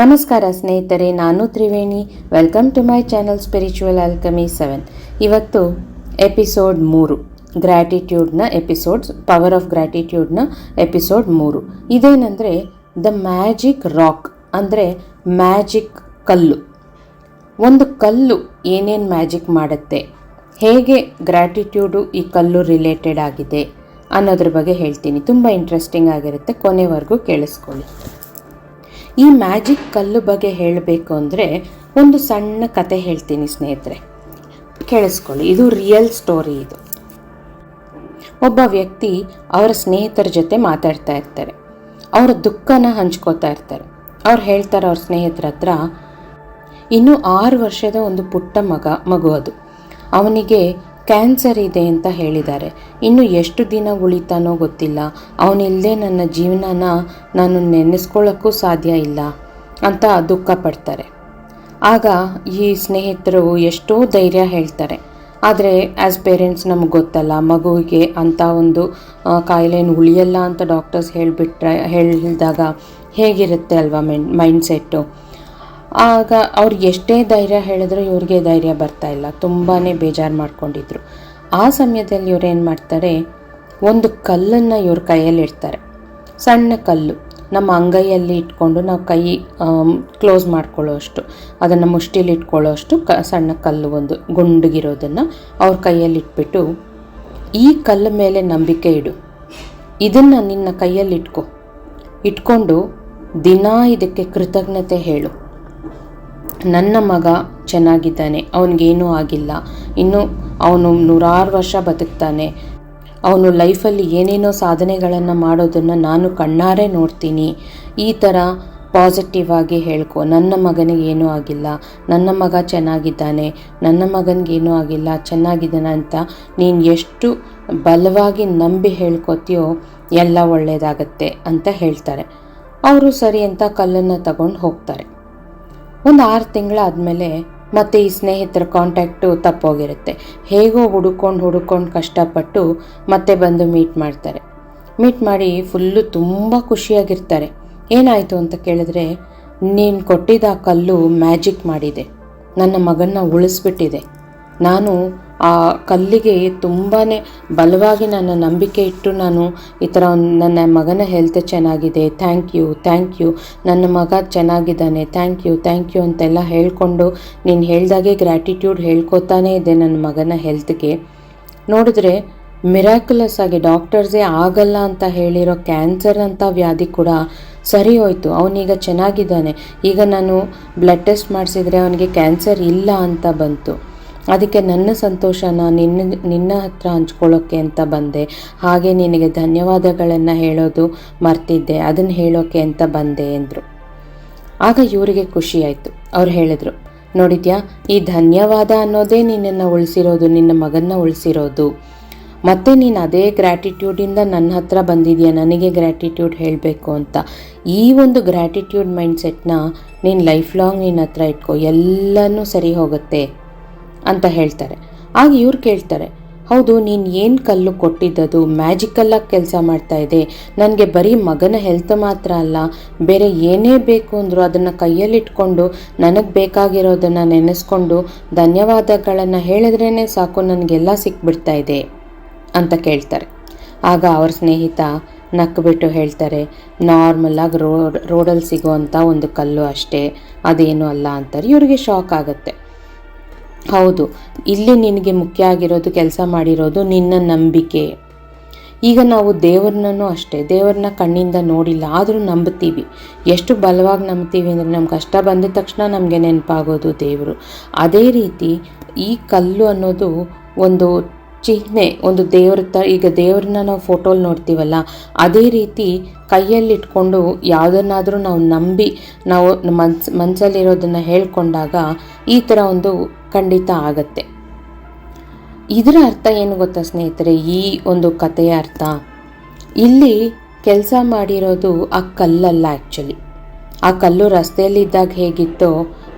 ನಮಸ್ಕಾರ ಸ್ನೇಹಿತರೆ, ನಾನು Triveni. Welcome to my channel spiritual alchemy seven ಇವತ್ತು ಎಪಿಸೋಡ್ ಮೂರು. ಗ್ರ್ಯಾಟಿಟ್ಯೂಡ್ನ ಎಪಿಸೋಡ್ಸ್ ಪವರ್ ಆಫ್ ಗ್ರ್ಯಾಟಿಟ್ಯೂಡ್ನ ಎಪಿಸೋಡ್ ಮೂರು. ಇದೇನೆಂದರೆ ದ ಮ್ಯಾಜಿಕ್ ರಾಕ್ ಅಂದರೆ ಮ್ಯಾಜಿಕ್ ಕಲ್ಲು. ಒಂದು ಕಲ್ಲು ಏನೇನು ಮ್ಯಾಜಿಕ್ ಮಾಡುತ್ತೆ? ಹೇಗೆ ಗ್ರ್ಯಾಟಿಟ್ಯೂಡು ಈ ಕಲ್ಲು ರಿಲೇಟೆಡ್ ಆಗಿದೆ ಅನ್ನೋದ್ರ ಬಗ್ಗೆ ಹೇಳ್ತೀನಿ. ತುಂಬ ಇಂಟ್ರೆಸ್ಟಿಂಗ್ ಆಗಿರುತ್ತೆ. ಕೊನೆವರೆಗೂ ಕೇಳಿಸ್ಕೊಳ್ಳಿ. ಈ ಮ್ಯಾಜಿಕ್ ಕಲ್ಲು ಬಗ್ಗೆ ಹೇಳಬೇಕು ಅಂದರೆ ಒಂದು ಸಣ್ಣ ಕತೆ ಹೇಳ್ತೀನಿ ಸ್ನೇಹಿತರೆ. ಕೇಳಿಸ್ಕೊಳ್ಳಿ, ಇದು ರಿಯಲ್ ಸ್ಟೋರಿ ಇದು. ಒಬ್ಬ ವ್ಯಕ್ತಿ ಅವರ ಸ್ನೇಹಿತರ ಜೊತೆ ಮಾತಾಡ್ತಾ ಇರ್ತಾರೆ. ಅವರ ದುಃಖನ ಹಂಚ್ಕೋತಾ ಇರ್ತಾರೆ. ಅವ್ರು ಹೇಳ್ತಾರೆ ಅವ್ರ ಸ್ನೇಹಿತರ ಹತ್ರ, ಇನ್ನೂ ಆರು ವರ್ಷದ ಒಂದು ಪುಟ್ಟ ಮಗ, ಮಗು ಅದು. ಅವನಿಗೆ ಕ್ಯಾನ್ಸರ್ ಇದೆ ಅಂತ ಹೇಳಿದ್ದಾರೆ. ಇನ್ನು ಎಷ್ಟು ದಿನ ಉಳಿತಾನೋ ಗೊತ್ತಿಲ್ಲ. ಅವನಿಲ್ಲದೆ ನನ್ನ ಜೀವನನ ನಾನು ನೆನೆಸ್ಕೊಳ್ಳೋಕ್ಕೂ ಸಾಧ್ಯ ಇಲ್ಲ ಅಂತ ದುಃಖ ಪಡ್ತಾರೆ. ಆಗ ಈ ಸ್ನೇಹಿತರು ಎಷ್ಟೋ ಧೈರ್ಯ ಹೇಳ್ತಾರೆ. ಆದರೆ ಆ್ಯಸ್ ಪೇರೆಂಟ್ಸ್ ನಮಗೆ ಗೊತ್ತಲ್ಲ, ಮಗುವಿಗೆ ಅಂಥ ಒಂದು ಕಾಯಿಲೆನ ಉಳಿಯಲ್ಲ ಅಂತ ಡಾಕ್ಟರ್ಸ್ ಹೇಳಿಬಿಟ್ರೆ ಹೇಳಿದಾಗ ಹೇಗಿರುತ್ತೆ ಅಲ್ವಾ ಮೈಂಡ್ ಮೈಂಡ್ಸೆಟ್ಟು ಆಗ ಅವ್ರು ಎಷ್ಟೇ ಧೈರ್ಯ ಹೇಳಿದ್ರು ಇವ್ರಿಗೆ ಧೈರ್ಯ ಬರ್ತಾ ಇಲ್ಲ. ತುಂಬಾ ಬೇಜಾರು ಮಾಡ್ಕೊಂಡಿದ್ರು. ಆ ಸಮಯದಲ್ಲಿ ಇವ್ರು ಏನು ಮಾಡ್ತಾರೆ? ಒಂದು ಕಲ್ಲನ್ನು ಇವ್ರ ಕೈಯಲ್ಲಿ ಇಡ್ತಾರೆ. ಸಣ್ಣ ಕಲ್ಲು. ನಮ್ಮ ಅಂಗೈಯಲ್ಲಿ ಇಟ್ಕೊಂಡು ನಾವು ಕೈ ಕ್ಲೋಸ್ ಮಾಡ್ಕೊಳ್ಳೋ ಅಷ್ಟು ಅದನ್ನು ಮುಷ್ಟಿಲಿ ಇಟ್ಕೊಳ್ಳೋ ಅಷ್ಟು ಕ, ಸಣ್ಣ ಕಲ್ಲು ಒಂದು ಗುಂಡಗಿರೋದನ್ನು ಅವ್ರ ಕೈಯಲ್ಲಿ ಇಟ್ಬಿಟ್ಟು, ಈ ಕಲ್ಲು ಮೇಲೆ ನಂಬಿಕೆ ಇಡು. ಇದನ್ನು ನಿನ್ನ ಕೈಯಲ್ಲಿ ಇಟ್ಕೊ. ಇಟ್ಕೊಂಡು ದಿನಾ ಇದಕ್ಕೆ ಕೃತಜ್ಞತೆ ಹೇಳು. ನನ್ನ ಮಗ ಚೆನ್ನಾಗಿದ್ದಾನೆ. ಅವನಿಗೇನೂ ಆಗಿಲ್ಲ. ಇನ್ನು ಅವನು ನೂರಾರು ವರ್ಷ ಬದುಕ್ತಾನೆ. ಅವನು ಲೈಫಲ್ಲಿ ಏನೇನೋ ಸಾಧನೆಗಳನ್ನು ಮಾಡೋದನ್ನು ನಾನು ಕಣ್ಣಾರೆ ನೋಡ್ತೀನಿ. ಈ ಥರ ಪಾಸಿಟಿವ್ ಆಗಿ ಹೇಳ್ಕೊ. ನನ್ನ ಮಗನಿಗೆ ಏನೂ ಆಗಿಲ್ಲ. ನನ್ನ ಮಗ ಚೆನ್ನಾಗಿದ್ದಾನೆ. ನನ್ನ ಮಗನಿಗೇನೂ ಆಗಿಲ್ಲ. ಚೆನ್ನಾಗಿದ್ದಾನೆ ಅಂತ ನೀನು ಎಷ್ಟು ಬಲವಾಗಿ ನಂಬಿ ಹೇಳ್ಕೊತೀಯೋ ಎಲ್ಲ ಒಳ್ಳೆಯದಾಗತ್ತೆ ಅಂತ ಹೇಳ್ತಾರೆ. ಅವರು ಸರಿ ಅಂತ ಕಲ್ಲನ್ನು ತಗೊಂಡು ಹೋಗ್ತಾರೆ. ಒಂದು ಆರು ತಿಂಗಳಾದಮೇಲೆ ಮತ್ತೆ ಈ ಸ್ನೇಹಿತರ ಕಾಂಟ್ಯಾಕ್ಟು ತಪ್ಪೋಗಿರುತ್ತೆ. ಹೇಗೋ ಹುಡುಕೊಂಡು ಹುಡುಕೊಂಡು ಕಷ್ಟಪಟ್ಟು ಮತ್ತೆ ಬಂದು ಮೀಟ್ ಮಾಡ್ತಾರೆ. ಮೀಟ್ ಮಾಡಿ ಫುಲ್ಲು ತುಂಬ ಖುಷಿಯಾಗಿರ್ತಾರೆ. ಏನಾಯಿತು ಅಂತ ಕೇಳಿದ್ರೆ, ನೀನು ಕೊಟ್ಟಿದ್ದ ಕಲ್ಲು ಮ್ಯಾಜಿಕ್ ಮಾಡಿದೆ. ನನ್ನ ಮಗನ್ನ ಉಳಿಸ್ಬಿಟ್ಟಿದೆ. ನಾನು ಆ ಕಲ್ಲಿಗೆ ತುಂಬಾ ಬಲವಾಗಿ ನನ್ನ ನಂಬಿಕೆ ಇಟ್ಟು ನಾನು ಈ ಥರ ನನ್ನ ಮಗನ ಹೆಲ್ತ್ ಚೆನ್ನಾಗಿದೆ. ಥ್ಯಾಂಕ್ ಯು ಥ್ಯಾಂಕ್ ಯು ನನ್ನ ಮಗ ಚೆನ್ನಾಗಿದ್ದಾನೆ. ಥ್ಯಾಂಕ್ ಯು ಥ್ಯಾಂಕ್ ಯು ಅಂತೆಲ್ಲ ಹೇಳಿಕೊಂಡು ನೀನು ಹೇಳ್ದಾಗೆ ಗ್ರ್ಯಾಟಿಟ್ಯೂಡ್ ಹೇಳ್ಕೊತಾನೇ ಇದೆ ನನ್ನ ಮಗನ ಹೆಲ್ತ್ಗೆ ನೋಡಿದ್ರೆ ಮಿರಾಕ್ಯುಲಸ್ ಆಗಿ ಡಾಕ್ಟರ್ಸೇ ಆಗಲ್ಲ ಅಂತ ಹೇಳಿರೋ ಕ್ಯಾನ್ಸರ್ ಅಂತ ವ್ಯಾಧಿ ಕೂಡ ಸರಿ ಹೋಯಿತು. ಅವನೀಗ ಚೆನ್ನಾಗಿದ್ದಾನೆ. ಈಗ ನಾನು ಬ್ಲಡ್ ಟೆಸ್ಟ್ ಮಾಡಿಸಿದರೆ ಅವನಿಗೆ ಕ್ಯಾನ್ಸರ್ ಇಲ್ಲ ಅಂತ ಬಂತು. ಅದಕ್ಕೆ ನನ್ನ ಸಂತೋಷನ ನಿನ್ನ ನಿನ್ನ ಹತ್ರ ಹಂಚ್ಕೊಳ್ಳೋಕ್ಕೆ ಅಂತ ಬಂದೆ. ಹಾಗೆ ನಿನಗೆ ಧನ್ಯವಾದಗಳನ್ನು ಹೇಳೋದು ಮರ್ತಿದ್ದೆ. ಅದನ್ನು ಹೇಳೋಕ್ಕೆ ಅಂತ ಬಂದೆ ಎಂದರು. ಆಗ ಇವರಿಗೆ ಖುಷಿ ಆಯಿತು. ಅವ್ರು ಹೇಳಿದರು, ನೋಡಿದ್ಯಾ, ಈ ಧನ್ಯವಾದ ಅನ್ನೋದೇ ನಿನ್ನನ್ನು ಉಳಿಸಿರೋದು, ನಿನ್ನ ಮಗನ್ನ ಉಳಿಸಿರೋದು. ಮತ್ತೆ ನೀನು ಅದೇ ಗ್ರ್ಯಾಟಿಟ್ಯೂಡಿಂದ ನನ್ನ ಹತ್ರ ಬಂದಿದೆಯಾ? ನನಗೆ ಗ್ರ್ಯಾಟಿಟ್ಯೂಡ್ ಹೇಳಬೇಕು ಅಂತ. ಈ ಒಂದು ಗ್ರ್ಯಾಟಿಟ್ಯೂಡ್ ಮೈಂಡ್ಸೆಟ್ನ ನೀನು ಲೈಫ್ ಲಾಂಗ್ ನಿನ್ನ ಹತ್ರ ಇಟ್ಕೋ. ಎಲ್ಲನೂ ಸರಿ ಹೋಗುತ್ತೆ. ಅಂತ ಹೇಳ್ತಾರೆ. ಆಗ ಇವ್ರು ಕೇಳ್ತಾರೆ, ಹೌದು, ನೀನು ಏನು ಕಲ್ಲು ಕೊಟ್ಟಿದ್ದದು? ಮ್ಯಾಜಿಕಲ್ಲಾಗಿ ಕೆಲಸ ಮಾಡ್ತಾ ಇದೆ. ನನಗೆ ಬರೀ ಮಗನ ಹೆಲ್ತ್ ಮಾತ್ರ ಅಲ್ಲ, ಬೇರೆ ಏನೇ ಬೇಕು ಅಂದರೂ ಅದನ್ನು ಕೈಯಲ್ಲಿಟ್ಕೊಂಡು ನನಗೆ ಬೇಕಾಗಿರೋದನ್ನು ನೆನೆಸ್ಕೊಂಡು ಧನ್ಯವಾದಗಳನ್ನು ಹೇಳಿದ್ರೇ ಸಾಕು, ನನಗೆಲ್ಲ ಸಿಕ್ಬಿಡ್ತಾ ಇದೆ ಅಂತ ಕೇಳ್ತಾರೆ. ಆಗ ಅವ್ರ ಸ್ನೇಹಿತ ನಕ್ಬಿಟ್ಟು ಹೇಳ್ತಾರೆ ನಾರ್ಮಲಾಗಿ ರೋಡ್ ರೋಡಲ್ಲಿ ಸಿಗೋವಂಥ ಒಂದು ಕಲ್ಲು ಅಷ್ಟೇ, ಅದೇನು ಅಲ್ಲ ಅಂತಾರೆ. ಇವರಿಗೆ ಶಾಕ್ ಆಗುತ್ತೆ. ಹೌದು, ಇಲ್ಲಿ ನಿನಗೆ ಮುಖ್ಯ ಆಗಿರೋದು ಕೆಲಸ ಮಾಡಿರೋದು ನಿನ್ನ ನಂಬಿಕೆ. ಈಗ ನಾವು ದೇವ್ರನ್ನೂ ಅಷ್ಟೇ, ದೇವ್ರನ್ನ ಕಣ್ಣಿಂದ ನೋಡಿಲ್ಲ, ಆದರೂ ನಂಬ್ತೀವಿ ಎಷ್ಟು ಬಲವಾಗಿ ನಂಬ್ತೀವಿ ಅಂದರೆ ನಮ್ಗೆ ಕಷ್ಟ ಬಂದ ತಕ್ಷಣ ನಮಗೆ ನೆನಪಾಗೋದು ದೇವರು. ಅದೇ ರೀತಿ ಈ ಕಲ್ಲು ಅನ್ನೋದು ಒಂದು ಚಿಹ್ನೆ, ಒಂದು ದೇವ್ರ ತ, ಈಗ ದೇವ್ರನ್ನ ನಾವು ಫೋಟೋಲಿ ನೋಡ್ತೀವಲ್ಲ, ಅದೇ ರೀತಿ ಕೈಯಲ್ಲಿಟ್ಕೊಂಡು ಯಾವುದನ್ನಾದರೂ ನಾವು ನಂಬಿ, ನಾವು ಮನ್ಸ್ ಮನಸ್ಸಲ್ಲಿರೋದನ್ನು ಹೇಳ್ಕೊಂಡಾಗ ಈ ಥರ ಒಂದು ಖಂಡಿತ ಆಗತ್ತೆ. ಇದರ ಅರ್ಥ ಏನು ಗೊತ್ತಾ ಸ್ನೇಹಿತರೆ? ಈ ಒಂದು ಕಥೆಯ ಅರ್ಥ. ಇಲ್ಲಿ ಕೆಲಸ ಮಾಡಿರೋದು ಆ ಕಲ್ಲಲ್ಲ ಆ್ಯಕ್ಚುಲಿ ಆ ಕಲ್ಲು ರಸ್ತೆಯಲ್ಲಿದ್ದಾಗ ಹೇಗಿತ್ತೋ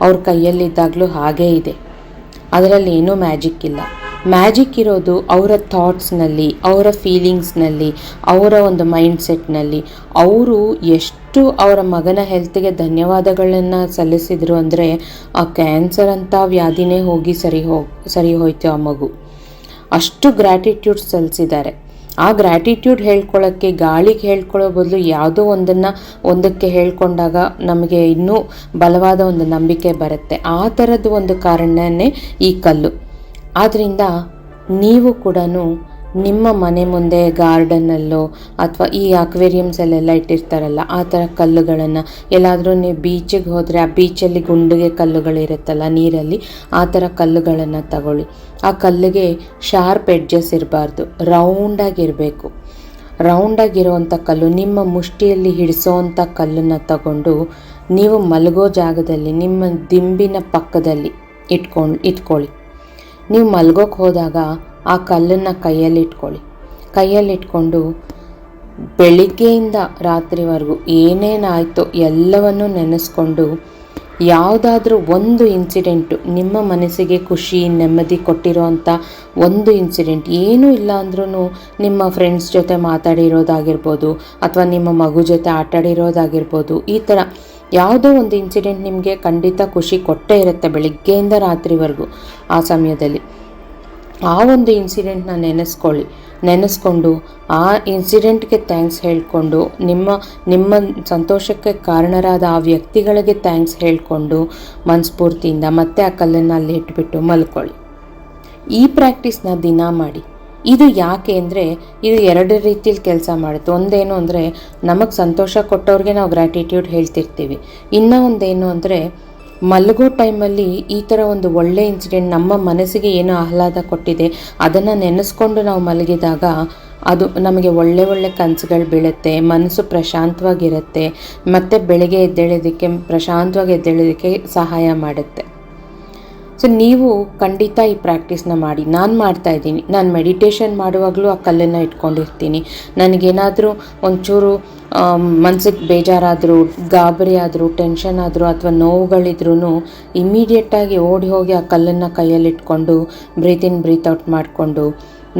ಅವ್ರ ಕೈಯಲ್ಲಿದ್ದಾಗಲೂ ಹಾಗೇ ಇದೆ. ಅದರಲ್ಲಿ ಏನೂ ಮ್ಯಾಜಿಕ್ ಇಲ್ಲ. ಮ್ಯಾಜಿಕ್ ಇರೋದು ಅವರ ಥಾಟ್ಸ್ನಲ್ಲಿ, ಅವರ ಫೀಲಿಂಗ್ಸ್ನಲ್ಲಿ, ಅವರ ಒಂದು ಮೈಂಡ್ ಸೆಟ್ನಲ್ಲಿ ಅವರು ಎಷ್ಟು ಅವರ ಮಗನ ಹೆಲ್ತ್ಗೆ ಧನ್ಯವಾದಗಳನ್ನು ಸಲ್ಲಿಸಿದ್ರು ಅಂದರೆ, ಆ ಕ್ಯಾನ್ಸರ್ ಅಂತ ವ್ಯಾಧಿನೇ ಹೋಗಿ ಸರಿ ಹೋ, ಸರಿ ಹೋಯ್ತು ಆ ಮಗು. ಅಷ್ಟು ಗ್ರ್ಯಾಟಿಟ್ಯೂಡ್ ಸಲ್ಲಿಸಿದ್ದಾರೆ. ಆ ಗ್ರ್ಯಾಟಿಟ್ಯೂಡ್ ಹೇಳ್ಕೊಳ್ಳೋಕ್ಕೆ ಗಾಳಿಗೆ ಹೇಳ್ಕೊಳ್ಳೋ ಬದಲು ಯಾವುದೋ ಒಂದನ್ನು ಒಂದಕ್ಕೆ ಹೇಳ್ಕೊಂಡಾಗ ನಮಗೆ ಇನ್ನೂ ಬಲವಾದ ಒಂದು ನಂಬಿಕೆ ಬರುತ್ತೆ. ಆ ಥರದ್ದು ಒಂದು ಕಾರಣನೇ ಈ ಕಲ್ಲು. ಆದ್ದರಿಂದ ನೀವು ಕೂಡ ನಿಮ್ಮ ಮನೆ ಮುಂದೆ ಗಾರ್ಡನ್ನಲ್ಲೋ ಅಥವಾ ಈ ಅಕ್ವೇರಿಯಮ್ಸಲ್ಲೆಲ್ಲ ಇಟ್ಟಿರ್ತಾರಲ್ಲ, ಆ ಥರ ಕಲ್ಲುಗಳನ್ನು ಎಲ್ಲಾದರೂ ನೀವು ಬೀಚಿಗೆ ಹೋದರೆ ಆ ಬೀಚಲ್ಲಿ ಗುಂಡಿಗೆ ಕಲ್ಲುಗಳಿರುತ್ತಲ್ಲ ನೀರಲ್ಲಿ, ಆ ಥರ ಕಲ್ಲುಗಳನ್ನು ತಗೊಳ್ಳಿ. ಆ ಕಲ್ಲಿಗೆ ಶಾರ್ಪ್ ಎಡ್ಜಸ್ ಇರಬಾರ್ದು ರೌಂಡಾಗಿರಬೇಕು ರೌಂಡಾಗಿರುವಂಥ ಕಲ್ಲು, ನಿಮ್ಮ ಮುಷ್ಟಿಯಲ್ಲಿ ಹಿಡಿಸೋವಂಥ ಕಲ್ಲನ್ನು ತಗೊಂಡು ನೀವು ಮಲಗೋ ಜಾಗದಲ್ಲಿ, ನಿಮ್ಮ ದಿಂಬಿನ ಪಕ್ಕದಲ್ಲಿ ಇಟ್ಕೊಂಡು, ಇಟ್ಕೊಳ್ಳಿ. ನೀವು ಮಲ್ಗೋಕೆ ಹೋದಾಗ ಆ ಕಲ್ಲನ್ನು ಕೈಯಲ್ಲಿಟ್ಕೊಳ್ಳಿ. ಇಟ್ಕೊಳ್ಳಿ ಕೈಯಲ್ಲಿ ಇಟ್ಕೊಂಡು ಬೆಳಿಗ್ಗೆಯಿಂದ ರಾತ್ರಿವರೆಗೂ ಏನೇನಾಯಿತೋ ಎಲ್ಲವನ್ನು ನೆನೆಸ್ಕೊಂಡು ಯಾವುದಾದ್ರೂ ಒಂದು ಇನ್ಸಿಡೆಂಟು ನಿಮ್ಮ ಮನಸ್ಸಿಗೆ ಖುಷಿ, ನೆಮ್ಮದಿ ಕೊಟ್ಟಿರೋವಂಥ ಒಂದು ಇನ್ಸಿಡೆಂಟ್ ಏನೂ ಇಲ್ಲ ಅಂದ್ರೂ ನಿಮ್ಮ ಫ್ರೆಂಡ್ಸ್ ಜೊತೆ ಮಾತಾಡಿರೋದಾಗಿರ್ಬೋದು ಅಥವಾ ನಿಮ್ಮ ಮಗು ಜೊತೆ ಆಟಾಡಿರೋದಾಗಿರ್ಬೋದು ಈ ಥರ ಯಾವುದೋ ಒಂದು ಇನ್ಸಿಡೆಂಟ್ ನಿಮಗೆ ಖಂಡಿತ ಖುಷಿ ಕೊಟ್ಟೇ ಇರುತ್ತೆ ಬೆಳಿಗ್ಗೆಯಿಂದ ರಾತ್ರಿವರೆಗೂ ಆ ಸಮಯದಲ್ಲಿ. ಆ ಒಂದು ಇನ್ಸಿಡೆಂಟ್ನ ನೆನೆಸ್ಕೊಳ್ಳಿ. ನೆನೆಸ್ಕೊಂಡು ಆ ಇನ್ಸಿಡೆಂಟ್ಗೆ ಥ್ಯಾಂಕ್ಸ್ ಹೇಳಿಕೊಂಡು, ನಿಮ್ಮ ನಿಮ್ಮ ಸಂತೋಷಕ್ಕೆ ಕಾರಣರಾದ ಆ ವ್ಯಕ್ತಿಗಳಿಗೆ ಥ್ಯಾಂಕ್ಸ್ ಹೇಳಿಕೊಂಡು ಮನಸ್ಫೂರ್ತಿಯಿಂದ ಮತ್ತೆ ಆ ಕಲ್ಲನ್ನು ಅಲ್ಲಿ ಇಟ್ಬಿಟ್ಟು ಮಲ್ಕೊಳ್ಳಿ. ಈ ಪ್ರಾಕ್ಟೀಸ್ನ ದಿನ ಮಾಡಿ. ಇದು ಯಾಕೆ ಅಂದರೆ ಇದು ಎರಡು ರೀತಿಯಲ್ಲಿ ಕೆಲಸ ಮಾಡುತ್ತೆ. ಒಂದೇನು ಅಂದರೆ ನಮಗೆ ಸಂತೋಷ ಕೊಟ್ಟವ್ರಿಗೆ ನಾವು ಗ್ರ್ಯಾಟಿಟ್ಯೂಡ್ ಹೇಳ್ತಿರ್ತೀವಿ. ಇನ್ನೂ ಒಂದೇನು ಅಂದರೆ ಮಲಗೋ ಟೈಮಲ್ಲಿ ಈ ಥರ ಒಂದು ಒಳ್ಳೆ ಇನ್ಸಿಡೆಂಟ್ ನಮ್ಮ ಮನಸ್ಸಿಗೆ ಏನು ಆಹ್ಲಾದ ಕೊಟ್ಟಿದೆ ಅದನ್ನು ನೆನೆಸ್ಕೊಂಡು ನಾವು ಮಲಗಿದಾಗ ಅದು ನಮಗೆ ಒಳ್ಳೆ ಒಳ್ಳೆ ಕನಸುಗಳು ಬೀಳುತ್ತೆ, ಮನಸ್ಸು ಪ್ರಶಾಂತವಾಗಿರುತ್ತೆ, ಮತ್ತು ಬೆಳಗ್ಗೆ ಎದ್ದೇಳೋದಕ್ಕೆ ಪ್ರಶಾಂತವಾಗಿ ಎದ್ದೇಳೋದಕ್ಕೆ ಸಹಾಯ ಮಾಡುತ್ತೆ. ಸೊ ನೀವು ಖಂಡಿತ ಈ ಪ್ರಾಕ್ಟೀಸ್ನ ಮಾಡಿ. ನಾನು ಮಾಡ್ತಾ ಇದ್ದೀನಿ. ನಾನು ಮೆಡಿಟೇಷನ್ ಮಾಡುವಾಗಲೂ ಆ ಕಲ್ಲನ್ನು ಇಟ್ಕೊಂಡಿರ್ತೀನಿ. ನನಗೇನಾದರೂ ಒಂಚೂರು ಮನಸ್ಸಿಗೆ ಬೇಜಾರಾದರೂ, ಗಾಬರಿ ಆದರೂ ಟೆನ್ಷನ್ ಆದರೂ ಅಥವಾ ನೋವುಗಳಿದ್ರೂ ಇಮಿಡಿಯೇಟಾಗಿ ಓಡಿ ಹೋಗಿ ಆ ಕಲ್ಲನ್ನು ಕೈಯಲ್ಲಿ ಇಟ್ಕೊಂಡು ಬ್ರೀತ್ ಬ್ರೀತ್ ಔಟ್ ಮಾಡಿಕೊಂಡು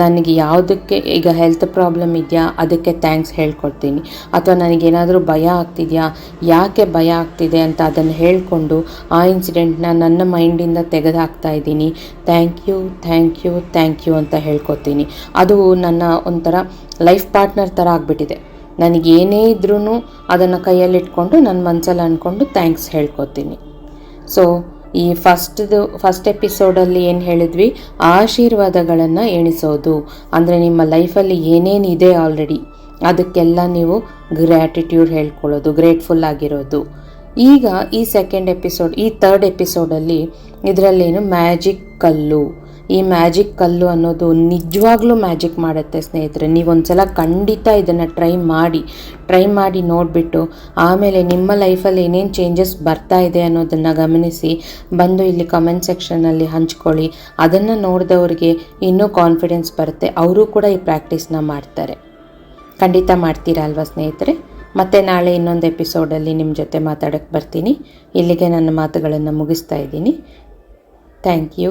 ನನಗೆ ಯಾವುದಕ್ಕೆ ಈಗ ಹೆಲ್ತ್ ಪ್ರಾಬ್ಲಮ್ ಇದೆಯಾ, ಅದಕ್ಕೆ ಥ್ಯಾಂಕ್ಸ್ ಹೇಳ್ಕೊಡ್ತೀನಿ. ಅಥವಾ ನನಗೇನಾದರೂ ಭಯ ಆಗ್ತಿದೆಯಾ, ಯಾಕೆ ಭಯ ಆಗ್ತಿದೆ ಅಂತ ಅದನ್ನು ಹೇಳಿಕೊಂಡು ಆ ಇನ್ಸಿಡೆಂಟ್ನ ನನ್ನ ಮೈಂಡಿಂದ ತೆಗೆದುಹಾಕ್ತಾ ಇದ್ದೀನಿ. Thank you thank you thank you ಅಂತ ಹೇಳ್ಕೊತೀನಿ ಅದು ನನ್ನ ಒಂಥರ ಲೈಫ್ ಪಾರ್ಟ್ನರ್ ಥರ ಆಗಿಬಿಟ್ಟಿದೆ. ನನಗೇನೇ ಇದ್ರೂ ಅದನ್ನು ಕೈಯಲ್ಲಿಟ್ಕೊಂಡು, ನನ್ನ ಮನಸ್ಸಲ್ಲಿ ಅಂದ್ಕೊಂಡು ಥ್ಯಾಂಕ್ಸ್ ಹೇಳ್ಕೊತೀನಿ ಸೊ ಈ ಫಸ್ಟ್ದು ಫಸ್ಟ್ ಎಪಿಸೋಡಲ್ಲಿ ಏನು ಹೇಳಿದ್ವಿ? ಆಶೀರ್ವಾದಗಳನ್ನು ಎಣಿಸೋದು. ಅಂದರೆ ನಿಮ್ಮ ಲೈಫಲ್ಲಿ ಏನೇನಿದೆ ಆಲ್ರೆಡಿ ಅದಕ್ಕೆಲ್ಲ ನೀವು ಗ್ರ್ಯಾಟಿಟ್ಯೂಡ್ ಹೇಳ್ಕೊಳ್ಳೋದು ಗ್ರೇಟ್ಫುಲ್ ಆಗಿರೋದು. ಈಗ ಈ ಸೆಕೆಂಡ್ ಎಪಿಸೋಡ್ ಈ ಥರ್ಡ್ ಎಪಿಸೋಡಲ್ಲಿ ಇದರಲ್ಲೇನು ಮ್ಯಾಜಿಕ್ ಕಲ್ಲು. ಈ ಮ್ಯಾಜಿಕ್ ಕಲ್ಲು ಅನ್ನೋದು ನಿಜವಾಗ್ಲೂ ಮ್ಯಾಜಿಕ್ ಮಾಡುತ್ತೆ ಸ್ನೇಹಿತರೆ. ನೀವು ಒಂದ್ಸಲ ಖಂಡಿತ ಇದನ್ನು ಟ್ರೈ ಮಾಡಿ ಟ್ರೈ ಮಾಡಿ ನೋಡಿಬಿಟ್ಟು, ಆಮೇಲೆ ನಿಮ್ಮ ಲೈಫಲ್ಲಿ ಏನೇನು ಚೇಂಜಸ್ ಬರ್ತಾ ಇದೆ ಅನ್ನೋದನ್ನು ಗಮನಿಸಿ, ಬಂದು ಇಲ್ಲಿ ಕಮೆಂಟ್ ಸೆಕ್ಷನಲ್ಲಿ ಹಂಚ್ಕೊಳ್ಳಿ. ಅದನ್ನು ನೋಡಿದವ್ರಿಗೆ ಇನ್ನೂ ಕಾನ್ಫಿಡೆನ್ಸ್ ಬರುತ್ತೆ. ಅವರು ಕೂಡ ಈ ಪ್ರಾಕ್ಟೀಸ್ನ ಮಾಡ್ತಾರೆ. ಖಂಡಿತ ಮಾಡ್ತೀರಾ ಅಲ್ವಾ ಸ್ನೇಹಿತರೆ? ಮತ್ತೆ ನಾಳೆ ಇನ್ನೊಂದು ಎಪಿಸೋಡಲ್ಲಿ ನಿಮ್ಮ ಜೊತೆ ಮಾತಾಡೋಕ್ಕೆ ಬರ್ತೀನಿ. ಇಲ್ಲಿಗೆ ನನ್ನ ಮಾತುಗಳನ್ನು ಮುಗಿಸ್ತಾ ಇದ್ದೀನಿ. Thank you